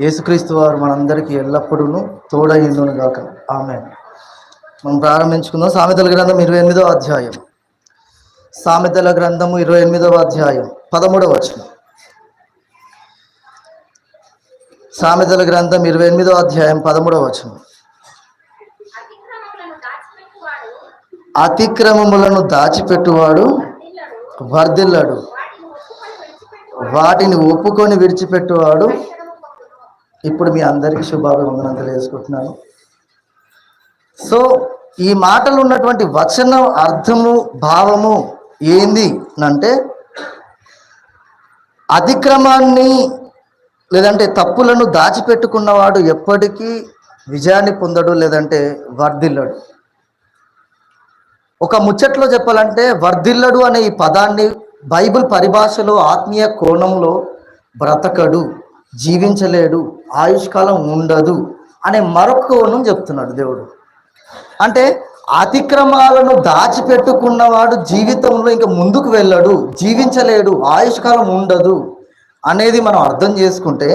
యేసుక్రీస్తు వారు మనందరికీ ఎల్లప్పుడూ తోడైందును గాక. ఆమె మనం ప్రారంభించుకుందాం. సామెతల గ్రంథం ఇరవై ఎనిమిదో అధ్యాయం. సామెతల గ్రంథము ఇరవై ఎనిమిదవ అధ్యాయం పదమూడవ వచనం. సామెతల గ్రంథం ఇరవై ఎనిమిదో అధ్యాయం పదమూడవ వచనం. అతిక్రమములను దాచిపెట్టువాడు వర్ధిల్లడు. వాటిని ఒప్పుకొని విడిచిపెట్టువాడు ఇప్పుడు మీ అందరికీ శుభాభివందనం తెలియజేసుకుంటున్నాను. సో ఈ మాటలు ఉన్నటువంటి వచనం అర్థము భావము ఏంది అంటే అతిక్రమాన్ని లేదంటే తప్పులను దాచిపెట్టుకున్నవాడు ఎప్పటికీ విజయాన్ని పొందడు లేదంటే వర్ధిల్లడు. ఒక ముచ్చట్లో చెప్పాలంటే వర్ధిల్లడు అనే ఈ పదాన్ని బైబిల్ పరిభాషలో ఆత్మీయ కోణంలో బ్రతకడు. జీవించలేడు ఆయుష్కాలం ఉండదు అనే మరొక కోణం చెప్తున్నాడు దేవుడు. అంటే అతిక్రమాలను దాచిపెట్టుకున్నవాడు జీవితంలో ఇంకా ముందుకు వెళ్ళడు జీవించలేడు ఆయుష్కాలం ఉండదు అనేది మనం అర్థం చేసుకుంటే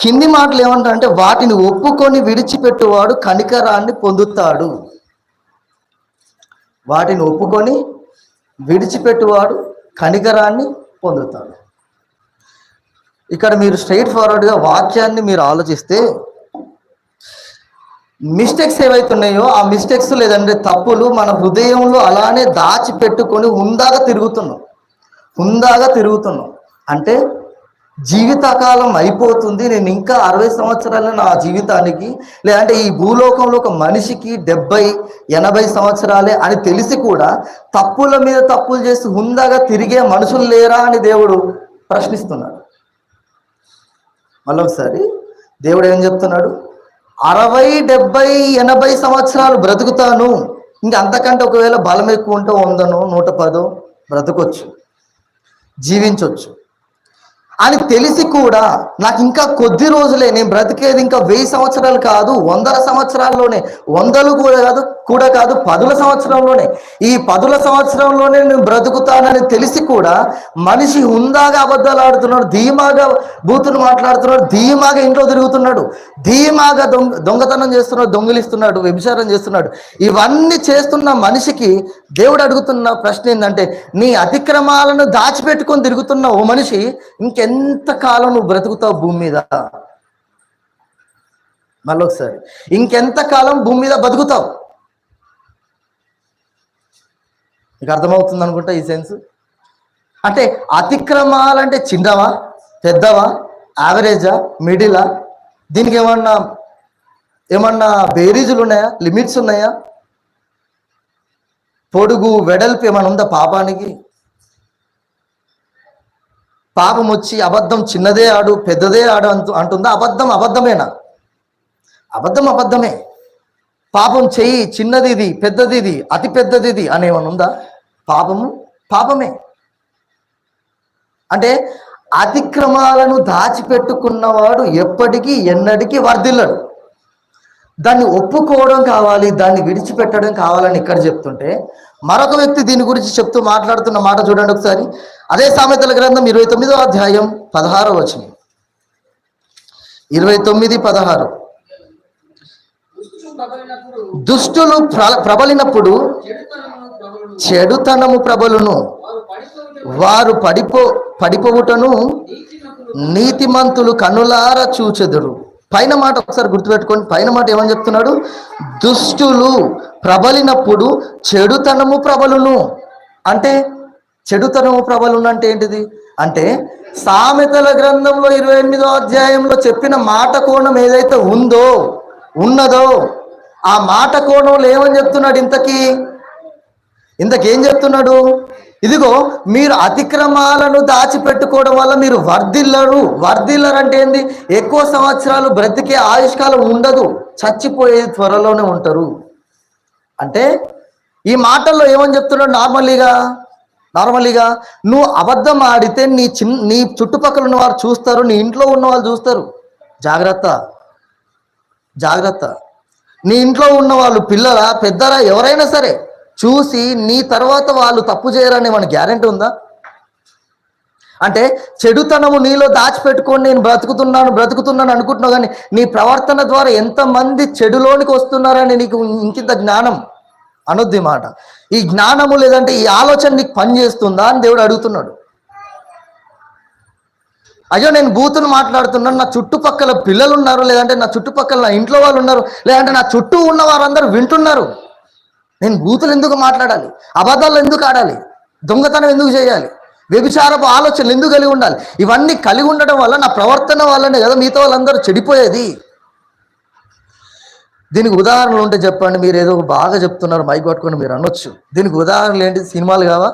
కింది మాటలు ఏమంటారంటే వాటిని ఒప్పుకొని విడిచిపెట్టువాడు కనికరాన్ని పొందుతాడు. వాటిని ఒప్పుకొని విడిచిపెట్టువాడు కనికరాన్ని పొందుతాడు. ఇక్కడ మీరు స్ట్రైట్ ఫార్వర్డ్గా వాక్యాన్ని మీరు ఆలోచిస్తే మిస్టేక్స్ ఏవైతే ఉన్నాయో ఆ మిస్టేక్స్ లేదంటే తప్పులు మన హృదయంలో అలానే దాచిపెట్టుకొని ఉందాగా తిరుగుతున్నాం. హుందాగా తిరుగుతున్నాం. అంటే జీవితకాలం అయిపోతుంది నేను ఇంకా అరవై సంవత్సరాలు నా జీవితానికి లేదంటే ఈ భూలోకంలో ఒక మనిషికి డెబ్బై ఎనభై సంవత్సరాలే అని తెలిసి కూడా తప్పుల మీద తప్పులు చేసి హుందాగా తిరిగే మనుషులు లేరా అని దేవుడు ప్రశ్నిస్తున్నాడు. మళ్ళీ ఒకసారి దేవుడు ఏం చెప్తున్నాడు? అరవై డెబ్బై ఎనభై సంవత్సరాలు బ్రతుకుతాను. ఇంకా అంతకంటే ఒకవేళ బలం ఎక్కువ ఉంటే వందను నూట పదో బ్రతకొచ్చు. జీవించవచ్చు అని తెలిసి కూడా నాకు ఇంకా కొద్ది రోజులే నేను బ్రతికేది ఇంకా వెయ్యి సంవత్సరాలు కాదు వందల సంవత్సరాల్లోనే వందలు కూడా కాదు కూడా కాదు పదుల సంవత్సరంలోనే. ఈ పదుల సంవత్సరంలోనే నేను బ్రతుకుతానని తెలిసి కూడా మనిషి హుందాగా అబద్ధాలు ఆడుతున్నాడు ధీమాగా బూతులు మాట్లాడుతున్నాడు ధీమాగా ఇంట్లో తిరుగుతున్నాడు ధీమాగా దొంగ దొంగతనం చేస్తున్నాడు దొంగిలిస్తున్నాడు వ్యభిచారం చేస్తున్నాడు. ఇవన్నీ చేస్తున్న మనిషికి దేవుడు అడుగుతున్న ప్రశ్న ఏంటంటే నీ అతిక్రమాలను దాచిపెట్టుకొని తిరుగుతున్న ఓ మనిషి ఇంకెంత కాలం నువ్వు బ్రతుకుతావు భూమి మీద? మళ్ళీ ఒకసారి. ఇంకెంత కాలం భూమి మీద బతుకుతావు? నీకు అర్థమవుతుంది అనుకుంటా ఈ సెన్స్? అంటే అతిక్రమాలంటే చిన్నవా? పెద్దవా? యావరేజా? మిడిలా? దీనికి ఏమన్నా ఏమన్నా బేరీజులు ఉన్నాయా? లిమిట్స్ ఉన్నాయా? పొడుగు వెడల్పు ఏమైనా ఉందా పాపానికి? పాపం వచ్చి అబద్ధం చిన్నదే ఆడు పెద్దదే ఆడు అంటు అంటుందా? అబద్ధం అబద్ధమేనా? అబద్ధం అబద్ధమే. పాపం చెయ్యి చిన్నది ఇది పెద్దది ఇది అతి పెద్దది ఇది ఉందా? పాపము పాపమే. అంటే అతిక్రమాలను దాచిపెట్టుకున్నవాడు ఎప్పటికీ ఎన్నటికీ వర్ధిల్లడు. దాన్ని ఒప్పుకోవడం కావాలి దాన్ని విడిచిపెట్టడం కావాలని ఇక్కడ చెప్తుంటే మరొక వ్యక్తి దీని గురించి చెప్తూ మాట్లాడుతున్న మాట చూడండి ఒకసారి. అదే సామెతల గ్రంథం ఇరవై తొమ్మిదో అధ్యాయం పదహారో వచనం. ఇరవై తొమ్మిది పదహారు. దుష్టులు ప్రబలినప్పుడు ప్ర- ప్రబలినప్పుడు చెడుతనము ప్రబలును. వారు పడిపో పడిపోవుటను నీతిమంతులు కనులార చూచెదురు. పైన మాట ఒకసారి గుర్తుపెట్టుకోండి పైన మాట ఏమని చెప్తున్నాడు? దుష్టులు ప్రబలినప్పుడు చెడుతనము ప్రబలును. అంటే చెడుతనము ప్రబలును అంటే ఏంటిది? అంటే సామెతల గ్రంథంలో ఇరవై ఎనిమిదో అధ్యాయంలో చెప్పిన మాట కోణం ఏదైతే ఉందో ఉన్నదో ఆ మాట కోణంలో ఏమని చెప్తున్నాడు ఇంతకీ? ఇంతకేం చెప్తున్నాడు? ఇదిగో మీరు అతిక్రమాలను దాచిపెట్టుకోవడం వల్ల మీరు వర్ధిల్లరు. వర్ధిల్లరు అంటే ఏంది? ఎక్కువ సంవత్సరాలు బ్రతికే ఆయుష్కాలం ఉండదు. చచ్చిపోయేది త్వరలోనే ఉంటారు. అంటే ఈ మాటల్లో ఏమని చెప్తున్నాడు నార్మల్లీగా? నార్మల్లీగా నువ్వు అబద్ధం ఆడితే నీ చిన్ నీ చుట్టుపక్కల ఉన్న వారు చూస్తారు నీ ఇంట్లో ఉన్న వాళ్ళు చూస్తారు. జాగ్రత్త. జాగ్రత్త. నీ ఇంట్లో ఉన్న వాళ్ళు పిల్లల పెద్దరా ఎవరైనా సరే చూసి నీ తర్వాత వాళ్ళు తప్పు చేయరని మన గ్యారెంటీ ఉందా? అంటే చెడుతనము నీలో దాచిపెట్టుకొని నేను బ్రతుకుతున్నాను బ్రతుకుతున్నాను అనుకుంటున్నావు కానీ నీ ప్రవర్తన ద్వారా ఎంతమంది చెడులోనికి వస్తున్నారని నీకు ఇంకింత జ్ఞానం? అనొద్ది మాట. ఈ జ్ఞానము లేదంటే ఈ ఆలోచన నీకు పని చేస్తుందా అని దేవుడు అడుగుతున్నాడు. అయ్యో నేను బూతును మాట్లాడుతున్నాను నా చుట్టుపక్కల పిల్లలు ఉన్నారు లేదంటే నా చుట్టుపక్కల నా ఇంట్లో వాళ్ళు ఉన్నారు లేదంటే నా చుట్టూ ఉన్న వారందరూ వింటున్నారు. నేను బూతులు ఎందుకు మాట్లాడాలి? అబద్ధాలు ఎందుకు ఆడాలి? దొంగతనం ఎందుకు చేయాలి? వ్యభిచారపు ఆలోచనలు ఎందుకు కలిగి ఉండాలి? ఇవన్నీ కలిగి ఉండటం వల్ల నా ప్రవర్తన వల్లనే కదా మిగతా వాళ్ళందరూ చెడిపోయేది. దీనికి ఉదాహరణలు ఉంటే చెప్పండి. మీరు ఏదో బాగా చెప్తున్నారు మైక్ పట్టుకొని మీరు అనొచ్చు. దీనికి ఉదాహరణలు ఏంటి? సినిమాలు కావా?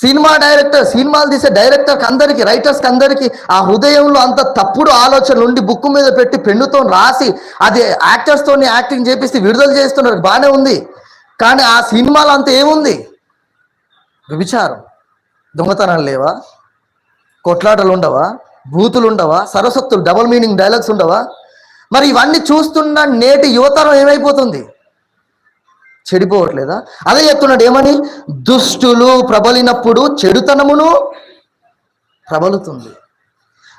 సినిమా డైరెక్టర్ సినిమాలు తీసే డైరెక్టర్కి అందరికి రైటర్స్కి అందరికి ఆ హృదయంలో అంత తప్పుడు ఆలోచనలు ఉండి బుక్ మీద పెట్టి పెన్నుతో రాసి అది యాక్టర్స్తో యాక్టింగ్ చేపిస్తే విడుదల చేస్తున్నారు. బాగానే ఉంది. కానీ ఆ సినిమాలు అంత ఏముంది? విచారం. దొంగతనాలు లేవా? కొట్లాటలు ఉండవా? బూతులు ఉండవా? సరస్వత్తులు డబుల్ మీనింగ్ డైలాగ్స్ ఉండవా? మరి ఇవన్నీ చూస్తున్న నేటి యువతరం ఏమైపోతుంది? చెడిపోవట్లేదా? అదే చెప్తున్నాడు ఏమని? దుష్టులు ప్రబలినప్పుడు చెడుతనమును ప్రబలుతుంది.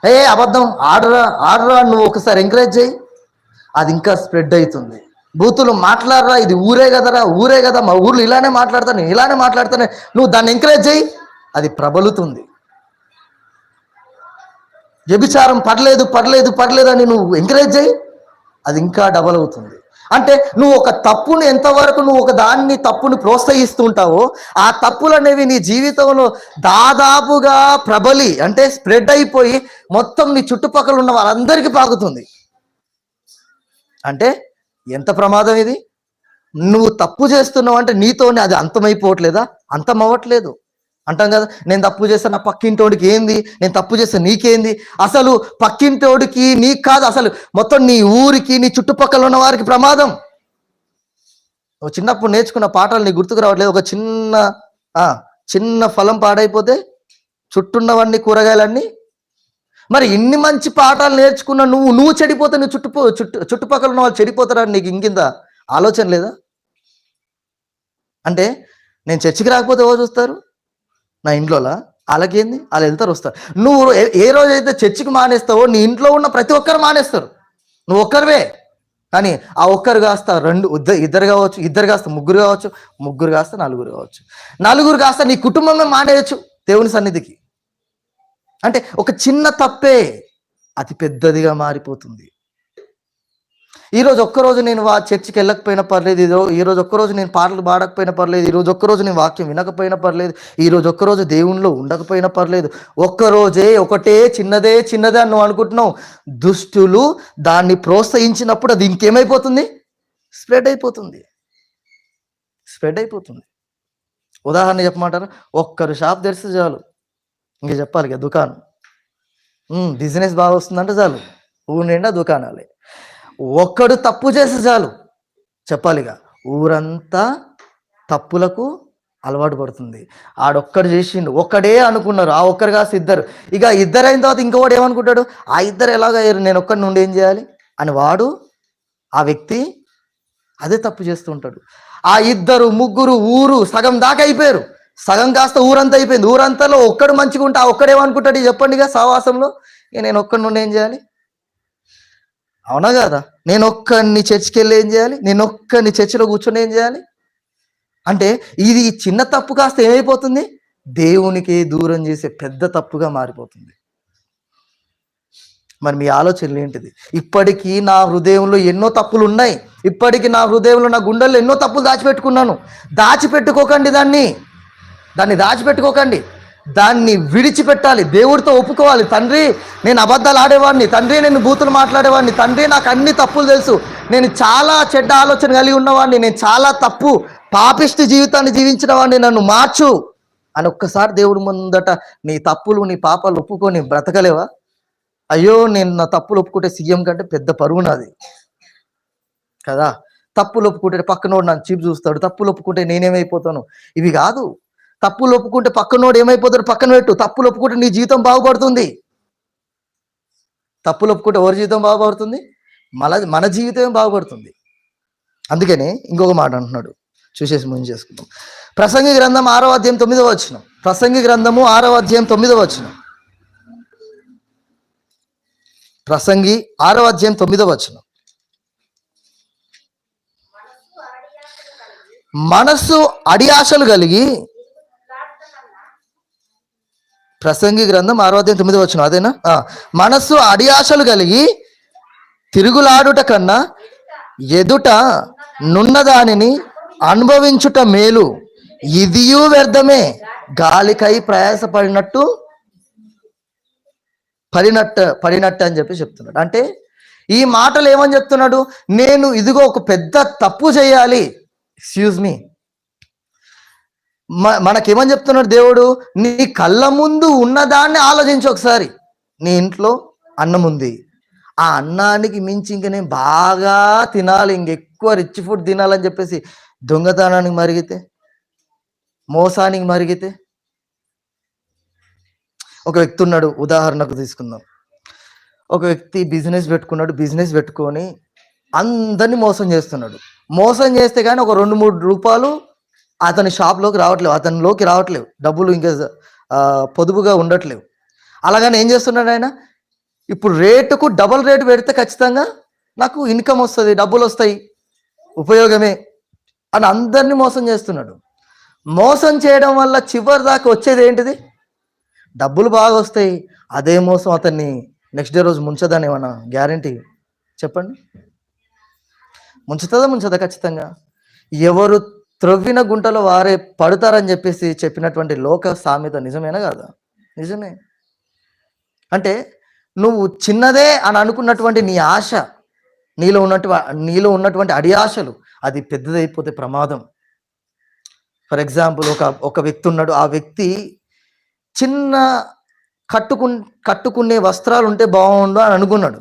ఏ అబద్ధం. ఆడరా ఆడరా నువ్వు ఒకసారి ఎంకరేజ్ చేయి. అది ఇంకా స్ప్రెడ్ అవుతుంది. బూతులు మాట్లాడరా ఇది ఊరే కదరా ఊరే కదా మా ఊర్లో ఇలానే మాట్లాడతాను నేను ఇలానే మాట్లాడతానే. నువ్వు దాన్ని ఎంకరేజ్ చేయి అది ప్రబలుతుంది. వ్యభిచారం పడలేదు పడలేదు పడలేదు అని నువ్వు ఎంకరేజ్ చేయి అది ఇంకా డబల్ అవుతుంది. అంటే నువ్వు ఒక తప్పును ఎంతవరకు నువ్వు ఒక దాన్ని తప్పును ప్రోత్సహిస్తుంటావో ఆ తప్పులు అనేవి నీ జీవితంలో దాదాపుగా ప్రబలి అంటే స్ప్రెడ్ అయిపోయి మొత్తం నీ చుట్టుపక్కల ఉన్న వాళ్ళందరికీ పాకుతుంది. అంటే ఎంత ప్రమాదం ఇది? నువ్వు తప్పు చేస్తున్నావు అంటే నీతోనే అది అంతమైపోవట్లేదా? అంతం అవ్వట్లేదు అంటాం కదా నేను తప్పు చేస్తే నా పక్కింటోడికి ఏంది? నేను తప్పు చేస్తే నీకేంది? అసలు పక్కింటోడికి నీకు కాదు అసలు మొత్తం నీ ఊరికి నీ చుట్టుపక్కల ఉన్న వారికి ప్రమాదం. నువ్వు చిన్నప్పుడు నేర్చుకున్న పాఠాలు నీకు గుర్తుకు రావట్లేదు? ఒక చిన్న చిన్న ఫలం పాడైపోతే చుట్టున్నవన్నీ కూరగాయలన్నీ? మరి ఇన్ని మంచి పాఠాలు నేర్చుకున్న నువ్వు నువ్వు చెడిపోతే నువ్వు చుట్టుపో చుట్టు చుట్టుపక్కల ఉన్న వాళ్ళు చెడిపోతారని నీకు ఇంకింత ఆలోచన లేదా? అంటే నేను చర్చికి రాకపోతే ఎవరు చూస్తారు? నా ఇంట్లోలా? వాళ్ళకేంది? వాళ్ళు వెళ్తారు వస్తారు. నువ్వు ఏ- ఏ రోజైతే చర్చికి మానేస్తావో నీ ఇంట్లో ఉన్న ప్రతి ఒక్కరు మానేస్తారు. నువ్వు ఒక్కరివే. కానీ ఆ ఒక్కరు కాస్త రెండు ఇద్దరు ఇద్దరు కావచ్చు ఇద్దరు కాస్త ముగ్గురు కావచ్చు ముగ్గురు కాస్త నలుగురు కావచ్చు. నలుగురు కాస్త నీ కుటుంబమే మానేయచ్చు దేవుని సన్నిధికి. అంటే ఒక చిన్న తప్పే అతి పెద్దదిగా మారిపోతుంది. ఈరోజు ఒక్కరోజు నేను వా చర్చికి వెళ్ళకపోయినా పర్లేదు ఈరో ఈరోజు ఒక్కరోజు నేను పాటలు పాడకపోయినా పర్లేదు ఈరోజు ఒక్కరోజు నేను వాక్యం వినకపోయినా పర్లేదు ఈరోజు ఒక్కరోజు దేవునిలో ఉండకపోయినా పర్లేదు ఒక్కరోజే ఒకటే చిన్నదే చిన్నదే అని నువ్వు అనుకుంటున్నావు. దుష్టులు దాన్ని ప్రోత్సహించినప్పుడు అది ఇంకేమైపోతుంది? స్ప్రెడ్ అయిపోతుంది. స్ప్రెడ్ అయిపోతుంది. ఉదాహరణ చెప్పమంటారా? ఒక్కరు షాప్ తెరిస్తే చాలు. ఇంక చెప్పాలి ఇక దుకాణం బిజినెస్ బాగా వస్తుందంటే చాలు. ఊరు నిండా దుకాణాలే. ఒక్కడు తప్పు చేస్తే చాలు. చెప్పాలిగా ఊరంతా తప్పులకు అలవాటు పడుతుంది. ఆడొక్కడు చేసిండు ఒక్కడే అనుకున్నారు ఆ ఒక్కరు కాస్త ఇద్దరు. ఇక ఇద్దరు అయిన తర్వాత ఇంకోటి ఏమనుకుంటాడు? ఆ ఇద్దరు ఎలాగయ్యారు నేను ఒక్కడి నుండి ఏం చేయాలి? అని వాడు ఆ వ్యక్తి అదే తప్పు చేస్తూ ఉంటాడు. ఆ ఇద్దరు ముగ్గురు ఊరు సగం దాకా అయిపోయారు. సగం కాస్త ఊరంతా అయిపోయింది. ఊరంతాలో ఒక్కడు మంచిగా ఉంటే ఆ ఒక్కడేమనుకుంటాడు? ఇక చెప్పండిగా సావాసంలో ఇక నేను ఒక్కడి నుండి ఏం చేయాలి? అవునా కదా? నేను ఒక్కడిని చర్చికి వెళ్ళి ఏం చేయాలి? నేను ఒక్కడిని చర్చిలో కూర్చొని ఏం చేయాలి? అంటే ఇది చిన్న తప్పు కాస్త ఏమైపోతుంది? దేవునికి దూరం చేసే పెద్ద తప్పుగా మారిపోతుంది. మరి మీ ఆలోచనలు ఏంటిది? ఇప్పటికీ నా హృదయంలో ఎన్నో తప్పులు ఉన్నాయి. ఇప్పటికీ నా హృదయంలో నా గుండెల్లో ఎన్నో తప్పులు దాచిపెట్టుకున్నాను. దాచిపెట్టుకోకండి దాన్ని. దాన్ని దాచిపెట్టుకోకండి. దాన్ని విడిచిపెట్టాలి. దేవుడితో ఒప్పుకోవాలి. తండ్రి నేను అబద్ధాలు ఆడేవాడిని. తండ్రి నేను బూతులు మాట్లాడేవాడిని. తండ్రి నాకు అన్ని తప్పులు తెలుసు. నేను చాలా చెడ్డ ఆలోచన కలిగి ఉన్నవాడిని. నేను చాలా తప్పు పాపిష్టి జీవితాన్ని జీవించిన వాడిని. నన్ను మార్చు. అని ఒక్కసారి దేవుడి ముందట నీ తప్పులు నీ పాపాలు ఒప్పుకొని బ్రతకలేవా? అయ్యో నేను నా తప్పులు ఒప్పుకుంటే సీఎం కంటే పెద్ద పరువు నాది. కదా? తప్పులు ఒప్పుకుంటే పక్కనోడు నన్ను చీప్ చూస్తాడు. తప్పులు ఒప్పుకుంటే నేనేమైపోతాను? ఇవి కాదు. తప్పులు ఒప్పుకుంటే పక్కనోడు ఏమైపోతాడు? పక్కన పెట్టు. తప్పులు ఒప్పుకుంటే నీ జీవితం బాగుపడుతుంది. తప్పులు ఒప్పుకుంటే ఎవరి జీవితం బాగుపడుతుంది? మన మన జీవితం బాగుపడుతుంది. అందుకనే ఇంకొక మాట అంటున్నాడు. చూసేసి ముందు చేసుకుందాం. ప్రసంగి గ్రంథం ఆరో అధ్యాయం తొమ్మిదో వచ్చిన ప్రసంగి గ్రంథము ఆరవ అధ్యాయం తొమ్మిదవ వచ్చిన ప్రసంగి ఆరవ అధ్యాయం తొమ్మిదవ వచ్చిన మనస్సు అడియాశలు కలిగి ప్రసంగి గ్రంథం ఆరో అధ్యాయం తొమ్మిది వచ్చిన అదేనా? మనస్సు అడియాశలు కలిగి తిరుగులాడుట కన్నా ఎదుట నున్న దానిని అనుభవించుట మేలు. ఇదియూ వ్యర్థమే. గాలికై ప్రయాసపడినట్టు పడినట్టు పడినట్టు అని చెప్పి చెప్తున్నాడు. అంటే ఈ మాటలు ఏమని చెప్తున్నాడు? నేను ఇదిగో ఒక పెద్ద తప్పు చేయాలి. ఎక్స్క్యూజ్ మీ మనకేమని చెప్తున్నాడు దేవుడు? నీ కళ్ళ ముందు ఉన్నదాన్ని ఆలోచించు ఒకసారి. నీ ఇంట్లో అన్నం ఉంది. ఆ అన్నానికి మించి ఇంక నేను బాగా తినాలి. ఇంకెక్కువ రిచ్ ఫుడ్ తినాలని చెప్పేసి దొంగతనానికి మరిగితే మోసానికి మరిగితే. ఒక వ్యక్తి ఉన్నాడు ఉదాహరణకు తీసుకుందాం. ఒక వ్యక్తి బిజినెస్ పెట్టుకున్నాడు బిజినెస్ పెట్టుకొని అందరినీ మోసం చేస్తున్నాడు. మోసం చేస్తే కానీ ఒక రెండు మూడు రూపాయలు అతని షాప్లోకి రావట్లేవు అతనిలోకి రావట్లేవు. డబ్బులు ఇంకా పొదుపుగా ఉండట్లేవు. అలాగని ఏం చేస్తున్నాడు ఆయన? ఇప్పుడు రేటుకు డబల్ రేటు పెడితే ఖచ్చితంగా నాకు ఇన్కమ్ వస్తుంది డబ్బులు వస్తాయి ఉపయోగమే అని అందరినీ మోసం చేస్తున్నాడు. మోసం చేయడం వల్ల చివరి దాకా వచ్చేది ఏంటిది? డబ్బులు బాగా వస్తాయి అదే మోసం అతన్ని నెక్స్ట్ డే రోజు ముంచదని ఏమన్నా గ్యారంటీ చెప్పండి. ముంచుతుందా ముంచదా ఖచ్చితంగా? ఎవరు త్రవ్విన గుంటలో వారే పడతారని చెప్పేసి చెప్పినటువంటి లోక సామెత నిజమేనా కాదా? నిజమే. అంటే నువ్వు చిన్నదే అని అనుకున్నటువంటి నీ ఆశ నీలో ఉన్నట్టు నీలో ఉన్నటువంటి అడి ఆశలు అది పెద్దదైపోతే ప్రమాదం. ఫర్ ఎగ్జాంపుల్ ఒక ఒక వ్యక్తి ఉన్నాడు. ఆ వ్యక్తి చిన్న కట్టుకు కట్టుకునే వస్త్రాలు ఉంటే బాగుండు అని అనుకున్నాడు.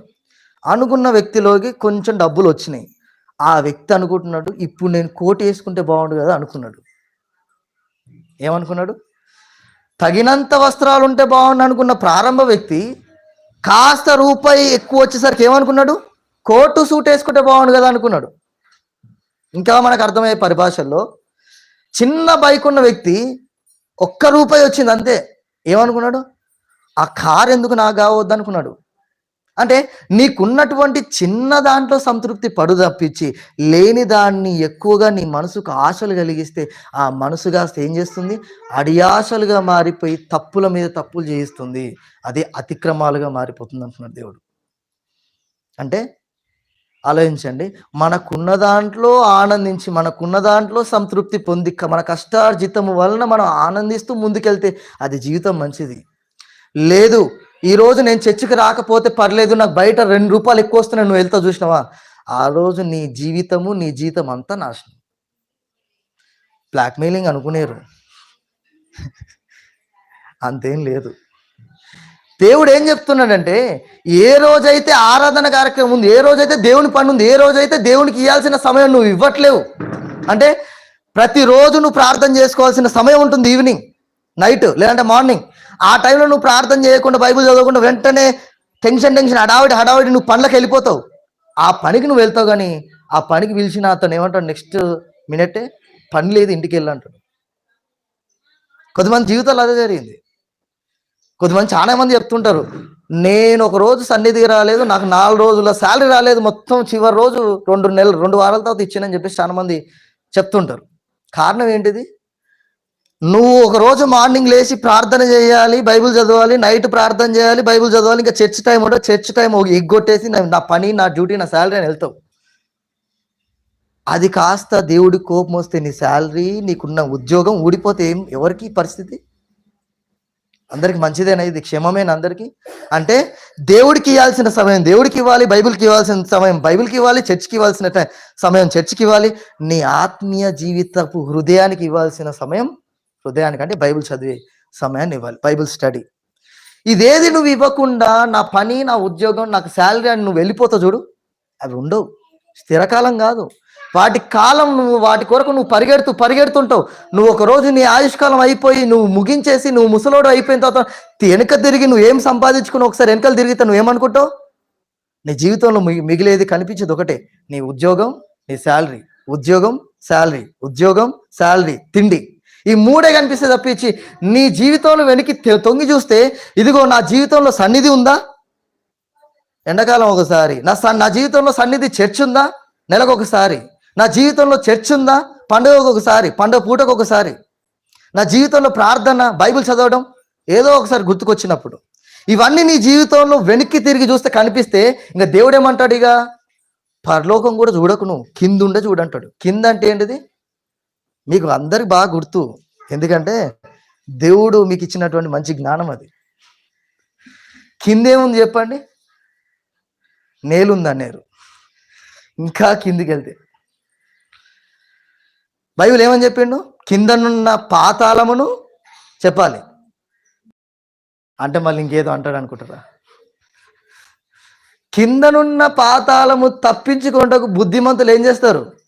అనుకున్న వ్యక్తిలోకి కొంచెం డబ్బులు వచ్చినాయి. ఆ వ్యక్తి అనుకుంటున్నాడు ఇప్పుడు నేను కోట్ వేసుకుంటే బాగుండు కదా అనుకున్నాడు. ఏమనుకున్నాడు? తగినంత వస్త్రాలు ఉంటే బాగుండు అనుకున్న ప్రారంభ వ్యక్తి కాస్త రూపాయి ఎక్కువ వచ్చేసరికి ఏమనుకున్నాడు? కోటు సూట్ వేసుకుంటే బాగుండు కదా అనుకున్నాడు. ఇంకా మనకు అర్థమయ్యే పరిభాషల్లో చిన్న బైక్ ఉన్న వ్యక్తి ఒక్క రూపాయి వచ్చింది అంతే. ఏమనుకున్నాడు? ఆ కార్ ఎందుకు నాకు కావద్దు అనుకున్నాడు. అంటే నీకున్నటువంటి చిన్న దాంట్లో సంతృప్తి పడు తప్పించి లేని దాన్ని ఎక్కువగా నీ మనసుకు ఆశలు కలిగిస్తే ఆ మనసు కాస్త ఏం చేస్తుంది? అడియాశలుగా మారిపోయి తప్పుల మీద తప్పులు చేయిస్తుంది. అదే అతిక్రమాలుగా మారిపోతుంది అంటున్నాడు దేవుడు. అంటే ఆలోచించండి మనకున్న దాంట్లో ఆనందించి మనకున్న దాంట్లో సంతృప్తి పొంది మన కష్టార్జితము వలన మనం ఆనందిస్తూ ముందుకెళ్తే అది జీవితం మంచిది. లేదు ఈ రోజు నేను చర్చికి రాకపోతే పర్లేదు నాకు బయట రెండు రూపాయలు ఎక్కువ వస్తున్నాయి నువ్వు వెళ్తా చూసినావా? ఆ రోజు నీ జీవితము నీ జీవితం అంతా నాశనం. బ్లాక్మెయిలింగ్ అనుకునేరు. అంతేం లేదు. దేవుడు ఏం చెప్తున్నాడంటే ఏ రోజైతే ఆరాధన కార్యక్రమం ఉంది ఏ రోజైతే దేవుని పని ఉంది ఏ రోజైతే దేవునికి ఇవ్వాల్సిన సమయం నువ్వు ఇవ్వట్లేవు అంటే ప్రతిరోజు నువ్వు ప్రార్థన చేసుకోవాల్సిన సమయం ఉంటుంది ఈవినింగ్ నైట్ లేదంటే మార్నింగ్. ఆ టైంలో నువ్వు ప్రార్థన చేయకుండా బైబిల్ చదవకుండా వెంటనే టెన్షన్ టెన్షన్ హడావిడి హడావిడి నువ్వు పనులకు వెళ్ళిపోతావు. ఆ పనికి నువ్వు వెళ్తావు కానీ ఆ పనికి పిలిచిన అతను ఏమంటాడు నెక్స్ట్ మినిటే పని లేదు ఇంటికి వెళ్ళంటాడు కొంతమంది జీవితాలు అదే జరిగింది. కొంతమంది చాలా మంది చెప్తుంటారు నేను ఒక రోజు సన్నిధికి రాలేదు నాకు నాలుగు రోజుల శాలరీ రాలేదు మొత్తం చివరి రోజు రెండు నెలలు రెండు వారాల తర్వాత ఇచ్చానని చెప్పేసి చాలా మంది చెప్తుంటారు. కారణం ఏంటిది? నువ్వు ఒక రోజు మార్నింగ్ లేచి ప్రార్థన చేయాలి బైబిల్ చదవాలి నైట్ ప్రార్థన చేయాలి బైబిల్ చదవాలి ఇంకా చర్చ్ టైం ఉంటే చర్చ్ టైం ఎగ్గొట్టేసి నా పని నా డ్యూటీ నా శాలరీ అని వెళ్తావు. అది కాస్త దేవుడి కోపం వస్తే నీ శాలరీ నీకున్న ఉద్యోగం ఊడిపోతే ఏం ఎవరికి పరిస్థితి? అందరికి మంచిదేనా ఇది? క్షేమమేనా అందరికి? అంటే దేవుడికి ఇవ్వాల్సిన సమయం దేవుడికి ఇవ్వాలి బైబిల్కి ఇవ్వాల్సిన సమయం బైబిల్కి ఇవ్వాలి చర్చ్కి ఇవ్వాల్సిన టైం సమయం చర్చ్కి ఇవ్వాలి. నీ ఆత్మీయ జీవితపు హృదయానికి ఇవ్వాల్సిన సమయం హృదయానికంటే బైబిల్ చదివే సమయాన్ని ఇవ్వాలి బైబిల్ స్టడీ. ఇదేది నువ్వు ఇవ్వకుండా నా పని నా ఉద్యోగం నాకు శాలరీ అని నువ్వు వెళ్ళిపోతావు చూడు అవి ఉండవు. స్థిరకాలం కాదు. వాటి కాలం నువ్వు వాటి కొరకు నువ్వు పరిగెడుతూ పరిగెడుతుంటావు. నువ్వు ఒక రోజు నీ ఆయుష్కాలం అయిపోయి నువ్వు ముగించేసి నువ్వు ముసలోడు అయిపోయిన తర్వాత వెనుక తిరిగి నువ్వు ఏం సంపాదించుకుని ఒకసారి వెనకలు తిరిగితే నువ్వు ఏమనుకుంటావు? నీ జీవితంలో మిగి- మిగిలేది కనిపించేది ఒకటే. నీ ఉద్యోగం నీ శాలరీ. ఉద్యోగం శాలరీ. ఉద్యోగం శాలరీ. తిండి. ఈ మూడే కనిపిస్తే తప్పించి నీ జీవితంలో వెనక్కి తొంగి చూస్తే ఇదిగో నా జీవితంలో సన్నిధి ఉందా? ఎండాకాలం ఒకసారి. నా సన్ నా జీవితంలో సన్నిధి చర్చ్ ఉందా? నెలకు ఒకసారి. నా జీవితంలో చర్చ్ ఉందా? పండుగకు ఒకసారి. పండుగ పూటకు ఒకసారి. నా జీవితంలో ప్రార్థన బైబిల్ చదవడం ఏదో ఒకసారి గుర్తుకొచ్చినప్పుడు. ఇవన్నీ నీ జీవితంలో వెనక్కి తిరిగి చూస్తే కనిపిస్తే ఇంకా దేవుడు ఏమంటాడు ఇక? పరలోకం కూడా చూడకు నువ్వు కింద చూడంటాడు. కింద అంటే ఏంటిది? మీకు అందరికి బాగా గుర్తు. ఎందుకంటే దేవుడు మీకు ఇచ్చినటువంటి మంచి జ్ఞానం అది. కిందేముంది చెప్పండి? నేలుంది అన్నారు ఇంకా కిందికి వెళ్తే. బైబిల్ ఏమని చెప్పిండు? కిందనున్న పాతాళమును చెప్పాలి. అంటే మళ్ళీ ఇంకేదో అంటాడు అనుకుంటారా? కిందనున్న పాతాళము తప్పించుకుంటకు బుద్ధిమంతులు ఏం చేస్తారు?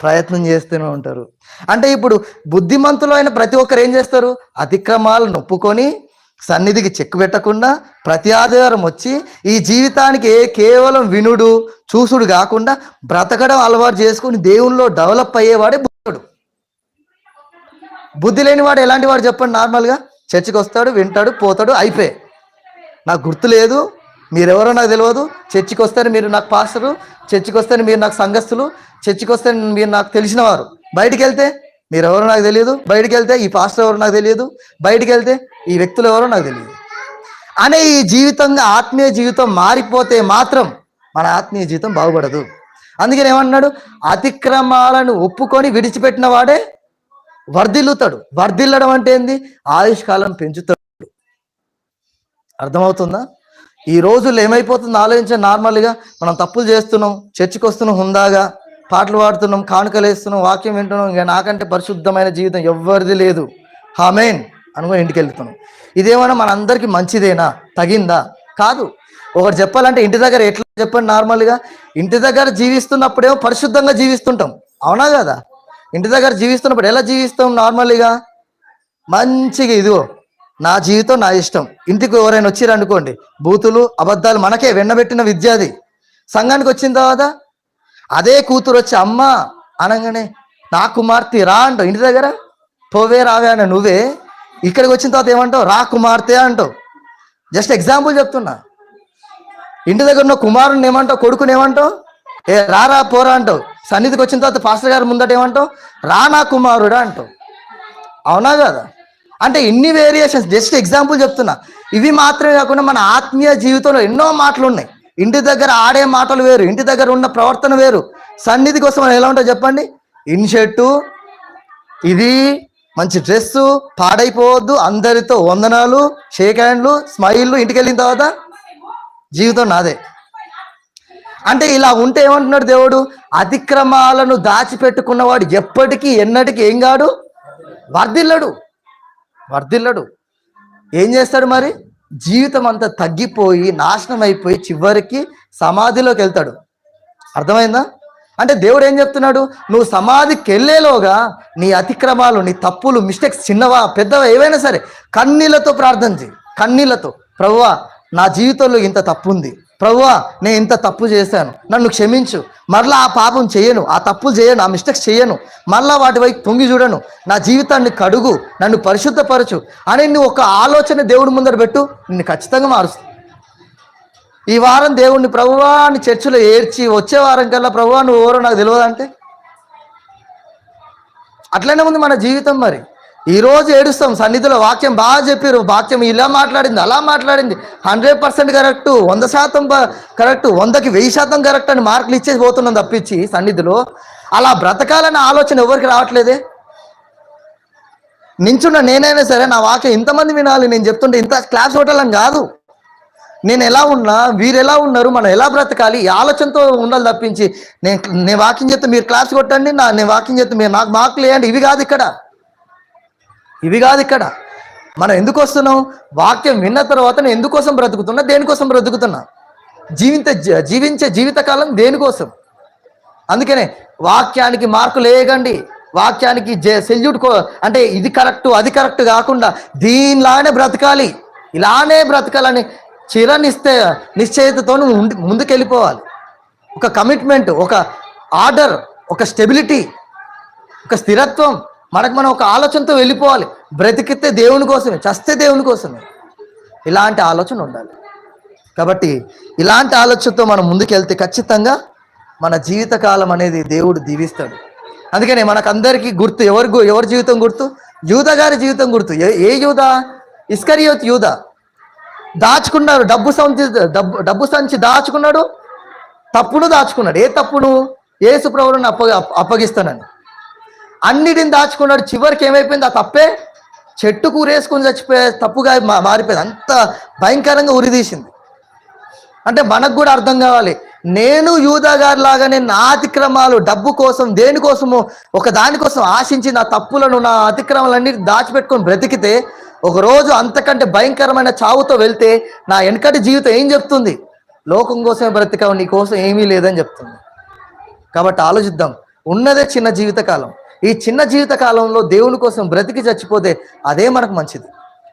ప్రయత్నం చేస్తూనే ఉంటారు. అంటే ఇప్పుడు బుద్ధిమంతులు అయిన ప్రతి ఒక్కరు ఏం చేస్తారు? అతిక్రమాలు నొప్పుకొని సన్నిధికి చెక్కు పెట్టకుండా ప్రతి ఆదివారం వచ్చి ఈ జీవితానికి ఏ కేవలం వినుడు చూసుడు కాకుండా బ్రతకడం అలవాటు చేసుకుని దేవుల్లో డెవలప్ అయ్యేవాడే బుద్ధుడు. బుద్ధి లేనివాడు ఎలాంటి వాడు చెప్పండి నార్మల్గా? చర్చికి వస్తాడు వింటాడు పోతాడు అయిపోయి. నాకు గుర్తు లేదు. మీరెవరో నాకు తెలియదు చర్చికి వస్తారు మీరు నాకు పాస్టరు చర్చికి వస్తారు మీరు నాకు సంఘస్థులు చర్చికి వస్తే మీరు నాకు తెలిసిన వారు బయటికి వెళ్తే మీరెవరో నాకు తెలియదు. బయటికి వెళ్తే ఈ పాస్టర్ ఎవరో నాకు తెలియదు. బయటికి వెళ్తే ఈ వ్యక్తులు ఎవరో నాకు తెలియదు. అనే ఈ జీవితంగా ఆత్మీయ జీవితం మారిపోతే మాత్రం మన ఆత్మీయ జీవితం బాగుపడదు. అందుకని ఏమన్నాడు? అతిక్రమాలను ఒప్పుకొని విడిచిపెట్టిన వాడే వర్ధిల్లుతాడు. వర్ధిల్లడం అంటే ఏంది? ఆయుష్కాలం పెంచుతాడు. అర్థమవుతుందా? ఈ రోజుల్లో ఏమైపోతుంది? ఆలోచించే నార్మల్గా మనం తప్పులు చేస్తున్నాం చర్చికి వస్తున్నాం హుందాగా పాటలు పాడుతున్నాం కానుకలు వేస్తున్నాం వాక్యం వింటున్నాం ఇంకా నాకంటే పరిశుద్ధమైన జీవితం ఎవ్వరిది లేదు. హామేన్ అనుకుని ఇంటికి వెళ్తున్నాం. మన మనందరికీ మంచిదేనా? తగిందా? కాదు. ఒకటి చెప్పాలంటే ఇంటి దగ్గర ఎట్లా చెప్పండి నార్మల్గా? ఇంటి దగ్గర జీవిస్తున్నప్పుడేమో పరిశుద్ధంగా జీవిస్తుంటాం. అవునా కదా? ఇంటి దగ్గర జీవిస్తున్నప్పుడు ఎలా జీవిస్తాం నార్మల్గా? మంచిగా ఇదిగో నా జీవితం నా ఇష్టం. ఇంటికి ఎవరైనా వచ్చిర్రు అనుకోండి బూతులు అబద్ధాలు మనకే వెన్నబెట్టిన విద్య అది. సంఘానికి వచ్చిన తర్వాత అదే కూతురు వచ్చి అమ్మ అనగానే నా కుమార్తె రా అంటావు. ఇంటి దగ్గర పోవే రావే అన్న నువ్వే ఇక్కడికి వచ్చిన తర్వాత ఏమంటావు? రా కుమార్తె అంటావు. జస్ట్ ఎగ్జాంపుల్ చెప్తున్నా. ఇంటి దగ్గర ఉన్న కుమారుని ఏమంటావు? కొడుకుని ఏమంటావు? ఏ రారా పోరా అంటావు. సన్నిధికి వచ్చిన తర్వాత పాస్టర్ గారు ముందట ఏమంటావు? రా నా కుమారుడా అంటావు. అవునా కదా? అంటే ఇన్ని వేరియేషన్స్ జస్ట్ ఎగ్జాంపుల్ చెప్తున్నా. ఇవి మాత్రమే కాకుండా మన ఆత్మీయ జీవితంలో ఎన్నో మాటలు ఉన్నాయి. ఇంటి దగ్గర ఆడే మాటలు వేరు ఇంటి దగ్గర ఉన్న ప్రవర్తన వేరు. సన్నిధి కోసం మనం ఎలా ఉంటుందో చెప్పండి? ఇన్ షర్టు ఇది మంచి డ్రెస్సు పాడైపోవద్దు అందరితో వందనాలు షేక్ హ్యాండ్లు స్మైళ్ళు ఇంటికి వెళ్ళిన తర్వాత జీవితం నాదే. అంటే ఇలా ఉంటే ఏమంటున్నాడు దేవుడు? అతిక్రమాలను దాచిపెట్టుకున్నవాడు ఎప్పటికీ ఎన్నటికీ ఏం కాడు? వర్ధిల్లడు. వర్ధిల్లడు. ఏం చేస్తాడు మరి? జీవితం అంతా తగ్గిపోయి నాశనం అయిపోయి చివరికి సమాధిలోకి వెళ్తాడు. అర్థమైందా? అంటే దేవుడు ఏం చెప్తున్నాడు? నువ్వు సమాధికి వెళ్ళేలోగా నీ అతిక్రమాలు నీ తప్పులు మిస్టేక్స్ చిన్నవా పెద్దవా ఏవైనా సరే కన్నీళ్ళతో ప్రార్థన చేయి కన్నీళ్ళతో. ప్రభువా నా జీవితంలో ఇంత తప్పు ఉంది ప్రభువా నేను ఇంత తప్పు చేశాను. నన్ను క్షమించు. మరలా ఆ పాపం చేయను. ఆ తప్పులు చేయను. ఆ మిస్టేక్స్ చేయను. మరలా వాటి వైపు తొంగి చూడను. నా జీవితాన్ని కడుగు. నన్ను పరిశుద్ధపరచు. అని నువ్వు ఒక ఆలోచన దేవుడి ముందర పెట్టు. నిన్ను ఖచ్చితంగా మారుస్తుంది ఈ వారం దేవుణ్ణి ప్రభువా అని చర్చిలో ఏడ్చి వచ్చే వారం కల్లా ప్రభువా నువ్వు ఎవరో నాకు తెలియదు అంటే? అట్లనే ఉంది మన జీవితం మరి. ఈరోజు ఏడుస్తాం సన్నిధిలో వాక్యం బాగా చెప్పారు. వాక్యం ఇలా మాట్లాడింది అలా మాట్లాడింది. హండ్రెడ్ పర్సెంట్ కరెక్ట్ వంద శాతం కరెక్ట్ వందకి వెయ్యి శాతం కరెక్ట్ అని మార్కులు ఇచ్చేసి పోతున్నాం తప్పించి సన్నిధిలో. అలా బ్రతకాలనే ఆలోచన ఎవరికి రావట్లేదే? నించున్న నేనైనా సరే నా వాక్యం ఇంతమంది వినాలి నేను చెప్తుంటే ఇంత క్లాస్ కొట్టాలని కాదు. నేను ఎలా ఉన్నా వీరు ఎలా ఉన్నారు మనం ఎలా బ్రతకాలి ఈ ఆలోచనతో ఉండాలి తప్పించి నేను నేను వాకింగ్ చేస్తే మీరు క్లాస్ కొట్టండి నా నేను వాకింగ్ చేస్తే మీరు నాకు మార్కులు వేయండి ఇవి కాదు ఇక్కడ. ఇవి కాదు ఇక్కడ. మనం ఎందుకు వస్తున్నాం? వాక్యం విన్న తర్వాత నేను ఎందుకోసం బ్రతుకుతున్నా? దేనికోసం బ్రతుకుతున్నా? జీవిత జీవించే జీవితకాలం దేనికోసం? అందుకనే వాక్యానికి మార్కులు వేయకండి వాక్యానికి సెల్యూట్ కో అంటే ఇది కరెక్ట్ అది కరెక్ట్ కాకుండా దీనిలానే బ్రతకాలి. ఇలానే బ్రతకాలని చిర నిశ్చయ నిశ్చయితతో ముందు ముందుకెళ్ళిపోవాలి. ఒక కమిట్మెంట్ ఒక ఆర్డర్ ఒక స్టెబిలిటీ ఒక స్థిరత్వం మనకు మనం ఒక ఆలోచనతో వెళ్ళిపోవాలి. బ్రతికితే దేవుని కోసమే చస్తే దేవుని కోసమే. ఇలాంటి ఆలోచన ఉండాలి. కాబట్టి ఇలాంటి ఆలోచనతో మనం ముందుకెళ్తే ఖచ్చితంగా మన జీవితకాలం అనేది దేవుడు దీవిస్తాడు. అందుకనే మనకందరికీ గుర్తు ఎవరి ఎవరి జీవితం గుర్తు? యూద గారి జీవితం గుర్తు. ఏ- ఏ యూద? ఇస్కరియోత్ యూద. దాచుకున్నారు డబ్బు సంచి డబ్బు డబ్బు సంచి దాచుకున్నాడు తప్పును దాచుకున్నాడు. ఏ తప్పును? ఏసు ప్రభువును అప్ప అప్పగిస్తానని. అన్నిటిని దాచుకున్నాడు. చివరికి ఏమైపోయింది? ఆ తప్పే చెట్టు కూరేసుకుని చచ్చిపోయే తప్పుగా మా- మారిపోయింది. అంత భయంకరంగా ఉరిదీసింది. అంటే మనకు కూడా అర్థం కావాలి. నేను యూదా లాగానే నా అతిక్రమాలు డబ్బు కోసం దేనికోసము ఒక దానికోసం ఆశించి నా తప్పులను నా అతిక్రమాలన్నీ దాచిపెట్టుకొని బ్రతికితే ఒకరోజు అంతకంటే భయంకరమైన చావుతో వెళ్తే నా వెనకటి జీవితం ఏం చెప్తుంది? లోకం కోసమే బ్రతికావు నీ కోసం ఏమీ లేదని చెప్తుంది. కాబట్టి ఆలోచిద్దాం. ఉన్నదే చిన్న జీవితకాలం. ఈ చిన్న జీవితకాలంలో దేవుని కోసం బ్రతికి చచ్చిపోతే అదే మనకు మంచిది.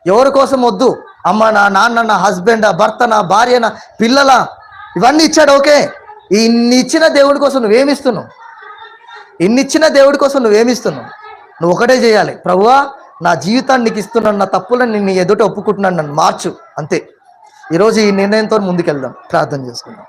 ఎవరి కోసం వద్దు? అమ్మ నా నాన్న నా హస్బెండ్ భర్త నా భార్య నా పిల్లల ఇవన్నీ ఇచ్చాడు ఓకే. ఇన్ని ఇచ్చిన దేవుడి కోసం నువ్వేమిస్తున్నావు ఇన్ని ఇచ్చిన దేవుడి కోసం నువ్వేమిస్తున్నావు నువ్వు ఒకటే చేయాలి. ప్రభువా నా జీవితాన్ని నీకు ఇస్తున్నాను నా తప్పులను నేను ఎదుట ఒప్పుకుంటున్నాను నన్ను మార్చు. అంతే. ఈరోజు ఈ నిర్ణయంతో ముందుకెళ్దాం. ప్రార్థన చేసుకుందాం.